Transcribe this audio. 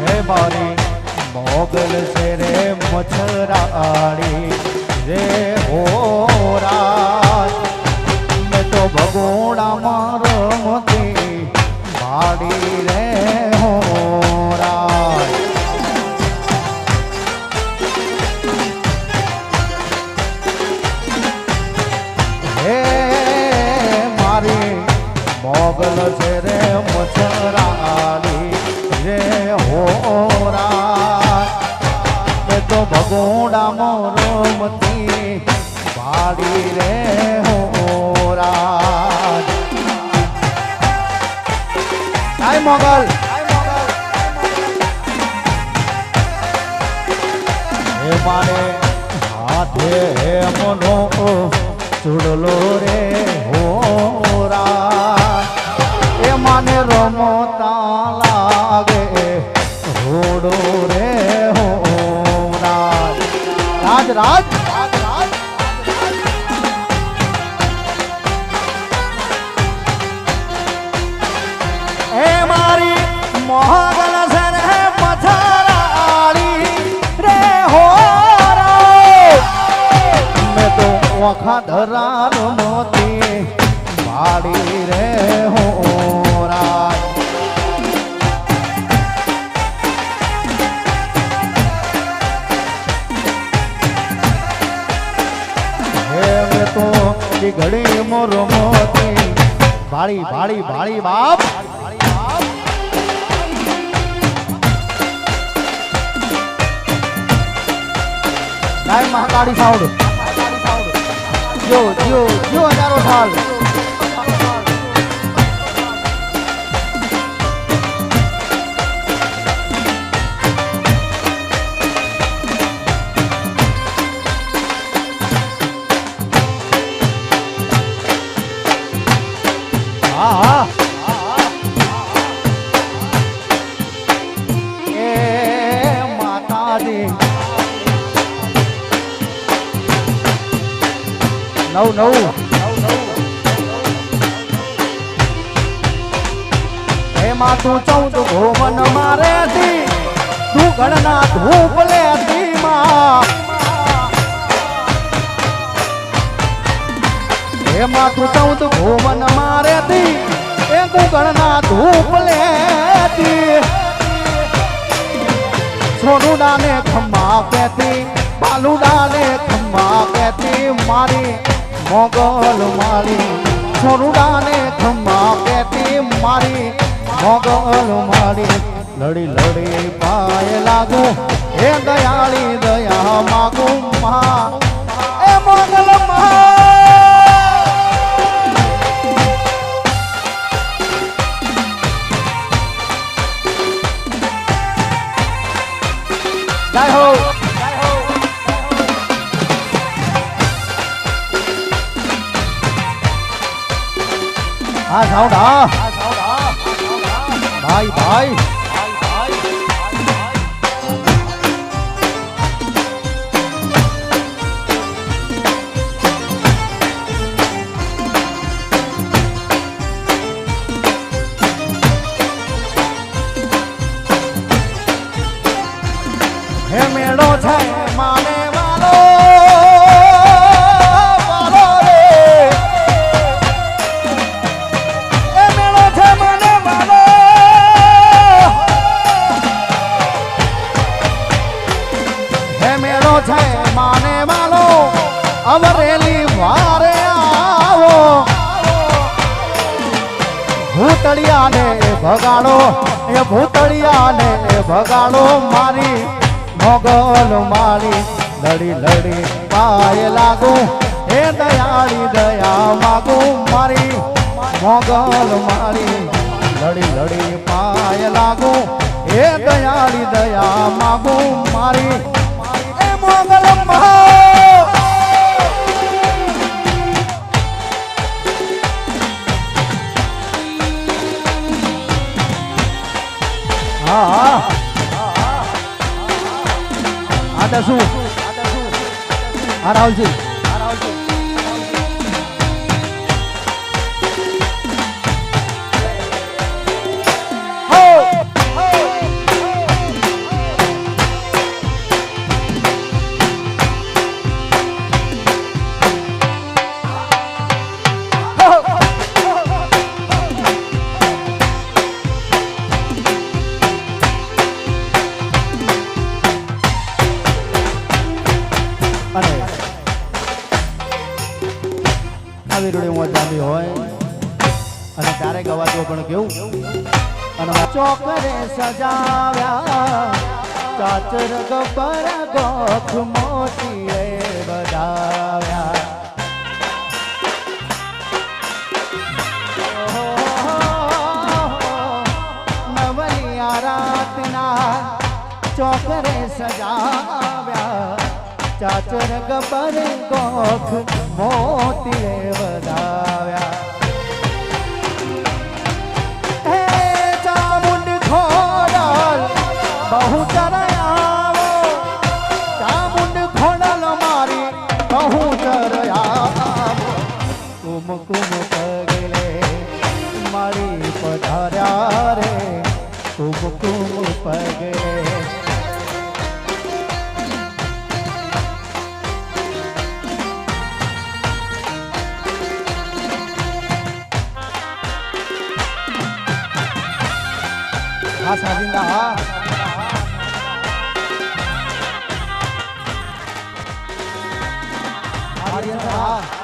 હે મારી મોગલ છે રે મચ્છરાળી રે હોરા મેં તો મારો મોતી માડી રે આય મોગલ. હે મારે હાથે હે મનો ચૂડલો રે હોરા ઓખા ધરાર મોતી માડી રે હોરા હે તો ઈ ઘડી મોર મોતી. ભાળી ભાળી ભાળી બાપ. ગાય મહાકાળી સાઉડ જો જો જો હજારો સાલ હા હા નવ નવ. એમાં તું ચૌદ ભુવન મારે તી તું ગણના ધૂપમાં. એમાં તું ચૌદ ભુવન મારે તી એ તું ગણના ધૂપ લે સોનુડા ને ખમ્મા કહેતી બાલુડાને મોગલ મારી સોનુડાને ખમ્મા કહેતી મારી મોગલ મારી. લડી લડી પાય લાગુ, હે દયાળી દયા માગુ મા એ મોગલ મા જય હો. હા સાઉન્ડ હા ભાઈ ભાઈ અવરેલી વારે આવો. ભૂતળિયાને ભગાડો, એ ભૂતળિયાને ભગાડો મારી મોગલ મારી લડી લડી પાય લાગુ, હે દયાળી, દયા માગુ મારી મોગલ મારી લડી લડી પાય લાગુ, હે દયાળી, દયા માગુ મારી હા હા આ દસુ આ રાહુલજી. આવી રૂડીમાં જામી હોય. અને ત્યારે ગવાતું પણ કેવું? અને ચોકરે સજાવ્યા. ચાચર ગબર ગોખ મોતીએ બજાવ્યા નવલિયા રાતના ચોકરે સજાવ્યા ચાચર ગબર ગોખ મોતીએ વધાવ્યા હે ચામુંડ ખોડલ બહુ ચરયાવો ચામુંડ ખોડલ મારી બહુ ચરયાવો કુમ કુમ પગલે મારી પધાર્યા રે કુમ કુમ પગલે હા. સાજિંદા હા. આર્યન હા.